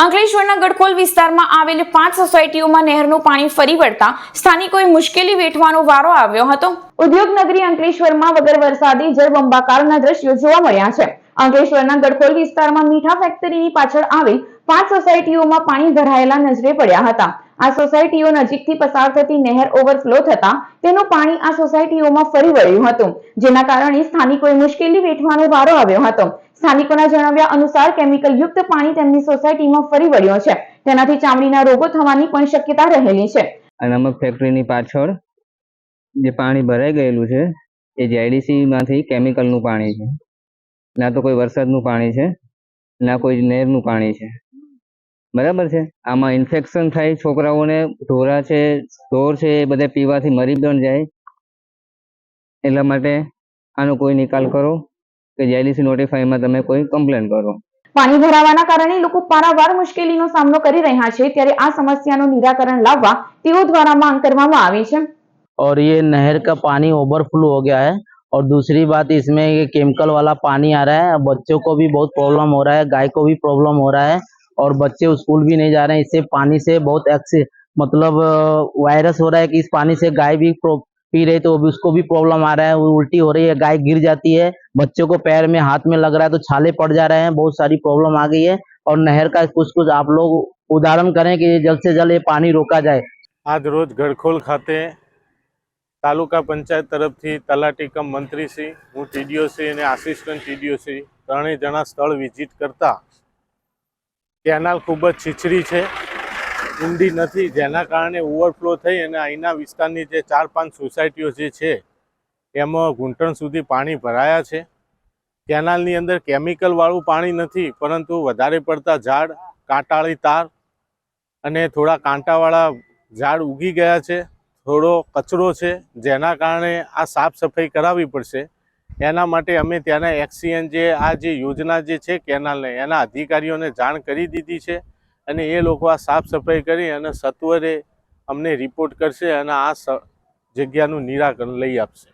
અંકલેશ્વરના ગડકોલ વિસ્તારમાં આવેલી પાંચ સોસાયટીઓમાં નહેરનું પાણી ફરી વળતા સ્થાનિકોએ મુશ્કેલી વેઠવાનો વારો આવ્યો હતો. ઉદ્યોગ નગરી અંકલેશ્વરમાં વગર વરસાદી જળબંબાકારના દ્રશ્યો જોવા મળ્યા છે. અંકલેશ્વરના ગડકોલ વિસ્તારમાં મીઠા ફેક્ટરીની પાછળ આવેલ પાંચ સોસાયટીઓમાં પાણી ભરાયેલા નજરે પડ્યા હતા. આ સોસાયટીઓ નજીકથી પસાર થતી નહેર ઓવરફ્લો થતા તેનું પાણી આ સોસાયટીઓમાં ફરી વળ્યું હતું, જેના કારણે સ્થાનિકોએ મુશ્કેલી વેઠવાનો વારો આવ્યો હતો. સ્થાનિકોના જણાવ્યા અનુસાર કેમિકલ યુક્ત પાણી તેમની સોસાયટીમાં ફરી વળ્યો છે. તેનાથી ચામડીના રોગો થવાની પણ શક્યતા રહેલી છે. નમક ફેક્ટરીની પાછળ જે પાણી ભરાઈ ગયેલું છે, એ JIDC માંથી કેમિકલનું પાણી છે. ના તો કોઈ વરસાદનું પાણી છે, ના કોઈ નહેરનું પાણી છે. બરાબર છે આમાં ઇન્ફેક્શન થાય છોકરાઓને ઢોરા છે ઢોર છે એ બધા પીવાથી મરી પણ જાય એટલા માટે આનો કોઈ નિકાલ કરો કે JIDC નોટિફાઈમાં તમે કોઈ કમ્પ્લેન કરો પાણી ભરાવાના કારણે લોકો પારાવાર મુશ્કેલીનો સામનો કરી રહ્યા છે ત્યારે આ સમસ્યાનું નિરાકરણ લાવવા તેઓ દ્વારા માંગ કરવામાં આવી છે और ये नहर का पानी ओवरफ्लो हो गया है और दूसरी बात इसमें ये केमिकल वाला पानी आ रहा है बच्चों को भी बहुत प्रॉब्लम हो रहा है गाय को भी प्रॉब्लम हो रहा है और बच्चे स्कूल भी नहीं जा रहे हैं इससे पानी से बहुत एक्सी मतलब अ, वायरस हो रहा है कि इस पानी से गाय भी प्रो- पी रही तो अभी उसको भी प्रॉब्लम आ रहा है वो उल्टी हो रही है गाय गिर जाती है बच्चों को पैर में हाथ में लग रहा है तो छाले पड़ जा रहे हैं बहुत सारी प्रॉब्लम आ गई है और नहर का कुछ कुछ आप लोग उदाहरण करें कि जल्द से जल्द ये पानी रोका जाए આજ રોજ ગડખોલ ખાતે તાલુકા પંચાયત તરફથી તલાટી કમ મંત્રીશ્રી હું ટીડીઓશ્રી અને આસિસ્ટન્ટ ટીડીઓશ્રી ત્રણેય જણા સ્થળ વિઝિટ કરતા કેનાલ ખૂબ જ છીછરી છે. ઊંડી નથી, જેના કારણે ઓવરફ્લો થઈ અને અહીંના વિસ્તારની જે ચાર પાંચ સોસાયટીઓ જે છે, એમાં ઘૂંટણ સુધી પાણી ભરાયા છે. કેનાલની અંદર કેમિકલવાળું પાણી નથી, પરંતુ વધારે પડતા ઝાડ, કાંટાળી તાર અને થોડા કાંટાવાળા ઝાડ ઉગી ગયા છે. થોડો કચરો છે, જેના કારણે આ સાફ સફાઈ કરાવવી પડશે. એના માટે અમે ત્યાંના એક્સીએન જે, આ જે યોજના જે છે કેનાલને, એના અધિકારીઓને જાણ કરી દીધી છે અને એ લોકો આ સાફ સફાઈ કરી અને સત્વરે અમને રિપોર્ટ કરશે અને આ જગ્યાનું નિરાકરણ લઈ આપશે.